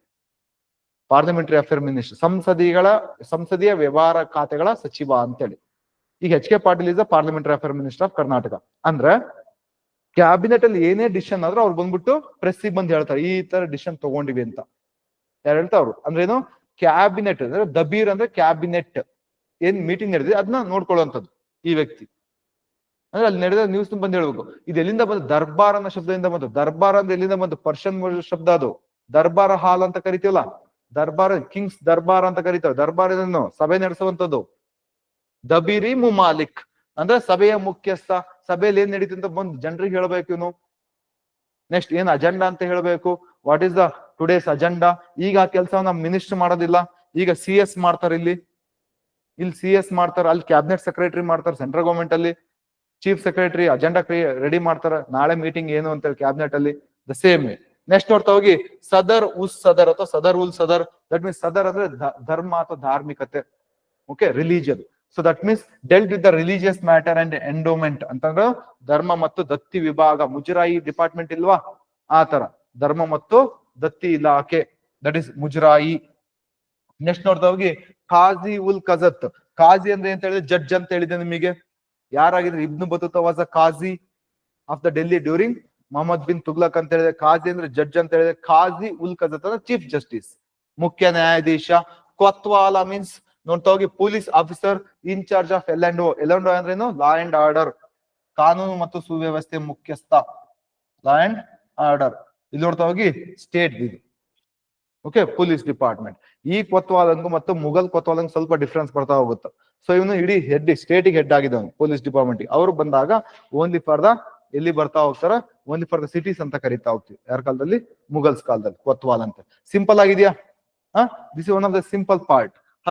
ಪಾರ್ಲಿಮೆಂಟರಿ ಅಫೇರ್ ಮಿನಿಸ್ಟರ್ ಸಂಸದಿಗಳ, ಸಂಸದೀಯ ವ್ಯವಹಾರ ಖಾತೆಗಳ ಸಚಿವ ಅಂತೇಳಿ. ಈಗ H K Patil is the parliamentary affair minister of Karnataka ಅಂದ್ರೆ ಕ್ಯಾಬಿನೆಟ್ ಅಲ್ಲಿ ಏನೇ ಡಿಸಿಷನ್ ಆದ್ರೂ ಅವ್ರು ಬಂದ್ಬಿಟ್ಟು ಪ್ರೆಸ್ಸಿಗೆ ಬಂದು ಹೇಳ್ತಾರೆ, ಈ ತರ ಡಿಸಿಷನ್ ತಗೊಂಡಿವಿ ಅಂತ. ಯಾರು ಹೇಳ್ತಾವ್ರು? ಅಂದ್ರೆ ಏನು? ಕ್ಯಾಬಿನೆಟ್ ಅಂದ್ರೆ ದಬೀರ್ ಅಂದ್ರೆ ಕ್ಯಾಬಿನೆಟ್ ಏನ್ ಮೀಟಿಂಗ್ ನಡೆದಿದೆ ಅದನ್ನ ನೋಡ್ಕೊಳ್ಳುವಂಥದ್ದು ಈ ವ್ಯಕ್ತಿ. ಅಂದ್ರೆ ಅಲ್ಲಿ ನಡೆದ ನ್ಯೂಸ್ ಬಂದು ಹೇಳ್ಬೇಕು. ಇದು ಎಲ್ಲಿಂದ ಬಂದು? ದರ್ಬಾರ್ ಅನ್ನೋ ಶಬ್ದದಿಂದ ಬಂತು ದರ್ಬಾರ್ ಅಂದ್ರೆ ಎಲ್ಲಿಂದ ಬಂತು ಪರ್ಷನ್ ಶಬ್ದ ಅದು. ದರ್ಬಾರ ಹಾಲ್ ಅಂತ ಕರಿತೀವಲ್ಲ? ದರ್ಬಾರ್ ಕಿಂಗ್ಸ್ ದರ್ಬಾರ್ ಅಂತ ಕರಿತಾವೆ ದರ್ಬಾರ್ ಸಭೆ ನಡೆಸುವಂತದ್ದು ದಬೀರಿ ಮುಮಾಲಿಕ್ ಅಂದ್ರೆ ಸಭೆಯ ಮುಖ್ಯಸ್ಥ. ಸಭೆಯಲ್ಲಿ ಏನ್ ನಡೀತಿ ಅಂತ ಬಂದು ಜನರಿಗೆ ಹೇಳ್ಬೇಕು ಇವನು. ನೆಕ್ಸ್ಟ್ ಏನ್ ಅಜೆಂಡಾ ಅಂತ ಹೇಳ್ಬೇಕು? What is the today's agenda ಈಗ ಆ ಕೆಲಸವನ್ನ ಮಿನಿಸ್ಟರ್ ಮಾಡೋದಿಲ್ಲ. ಈಗ ಸಿ ಎಸ್ ಮಾಡ್ತಾರೆ ಇಲ್ಲಿ. ಇಲ್ಲಿ ಸಿ ಎಸ್ ಮಾಡ್ತಾರೆ, ಅಲ್ಲಿ ಕ್ಯಾಬಿನೆಟ್ ಸೆಕ್ರೆಟರಿ ಮಾಡ್ತಾರೆ ಸೆಂಟ್ರಲ್ ಗವರ್ಮೆಂಟ್ ಅಲ್ಲಿ. ಚೀಫ್ ಸೆಕ್ರೆಟರಿ ಅಜೆಂಡಾ ರೆಡಿ ಮಾಡ್ತಾರೆ. ನಾಳೆ ಮೀಟಿಂಗ್ ಏನು ಅಂತ ಹೇಳಿ ಕ್ಯಾಬಿನೆಟ್ ಅಲ್ಲಿ. ದ ಸೇಮ್ ನೆಕ್ಸ್ಟ್ ನೋಡ್ತಾ ಹೋಗಿ. ಸದರ್ ಉಸ್ ಸದರ್ ಅಥವಾ ಸದರ್ ಉಲ್ ಸದರ್ ದಟ್ ಮೀನ್ಸ್ ಸದರ್ ಅಂದ್ರೆ ಧರ್ಮ ಅಥವಾ ಧಾರ್ಮಿಕತೆ. Okay religion so that means dealt with the religious matter and endowment ಅಂತಂದ್ರೆ ಧರ್ಮ ಮತ್ತು ದತ್ತಿ ವಿಭಾಗ, ಮುಜರಾಯಿ ಡಿಪಾರ್ಟ್ಮೆಂಟ್ ಇಲ್ವಾ? ಆ ತರ ಧರ್ಮ ಮತ್ತು ದತ್ತಿ ಇಲಾಖೆ. ದಟ್ ಇಸ್ ಮುಜರಾಯಿ. ನೆಕ್ಸ್ಟ್ ನೋಡ್ತಾ ಹೋಗಿ ಖಾಜಿ ಉಲ್ ಕಜತ್. ಖಾಜಿ ಅಂದ್ರೆ ಅಂತ ಹೇಳಿದ್ರೆ ಜಡ್ಜ್ ಅಂತ ಹೇಳಿದೆ ನಿಮಗೆ. ಯಾರಾಗಿದ್ರೆ Ibn Battuta was a qazi of the Delhi during Mohammad bin Tughlaq ಅಂತ ಹೇಳಿದ್ರೆ ಖಾಜಿ ಅಂದ್ರೆ ಜಡ್ಜ್ ಅಂತ ಹೇಳಿದ್ರೆ ಖಾಜಿ ಉಲ್ ಕಜತ್ ಅಂದ್ರೆ ಚೀಫ್ ಜಸ್ಟಿಸ್ ಮುಖ್ಯ ನ್ಯಾಯಾಧೀಶ. ಕೊತ್ವಾಲ ಮೀನ್ಸ್ ನೋಡ್ತಾ ಹೋಗಿ police officer in charge of L and O L and ಅಂದ್ರೆ ಏನು ಲಾ ಅಂಡ್ ಆರ್ಡರ್ ಕಾನೂನು ಮತ್ತು ಸುವ್ಯವಸ್ಥೆ ಮುಖ್ಯಸ್ಥ. ಲಾ ಅಂಡ್ ಆರ್ಡರ್ ಇಲ್ಲಿ ನೋಡ್ತಾ ಹೋಗಿ ಸ್ಟೇಟ್ ಇದು. ಓಕೆ ಪೊಲೀಸ್ ಡಿಪಾರ್ಟ್ಮೆಂಟ್ ಈ ಕೊತ್ವಾಲಂಗು ಮತ್ತು ಮುಘಲ್ ಕೊತ್ವಾಲಂಗ್ ಸ್ವಲ್ಪ ಡಿಫ್ರೆನ್ಸ್ ಬರ್ತಾ ಹೋಗುತ್ತೆ. ಸೊ ಇವನು ಇಡೀ ಹೆಡ್ ಸ್ಟೇಟಿಗೆ ಹೆಡ್ ಆಗಿದ್ದವನು ಪೊಲೀಸ್ ಡಿಪಾರ್ಟ್ಮೆಂಟ್ ಅವ್ರು ಬಂದಾಗ ಓನ್ಲಿ ಫಾರ್ ದ ಎಲ್ಲಿ ಬರ್ತಾ ಹೋಗ್ತಾರ? ಓನ್ಲಿ ಫಾರ್ ದ ಸಿಟೀಸ್ ಅಂತ ಕರಿತಾ ಹೋಗ್ತೀವಿ. ಯಾರ ಕಾಲದಲ್ಲಿ? ಮುಘಲ್ಸ್ ಕಾಲದಲ್ಲಿ ಕೊತ್ವಾಲ್ ಅಂತ. ಸಿಂಪಲ್ ಆಗಿದೆಯಾ? This is one of the simple part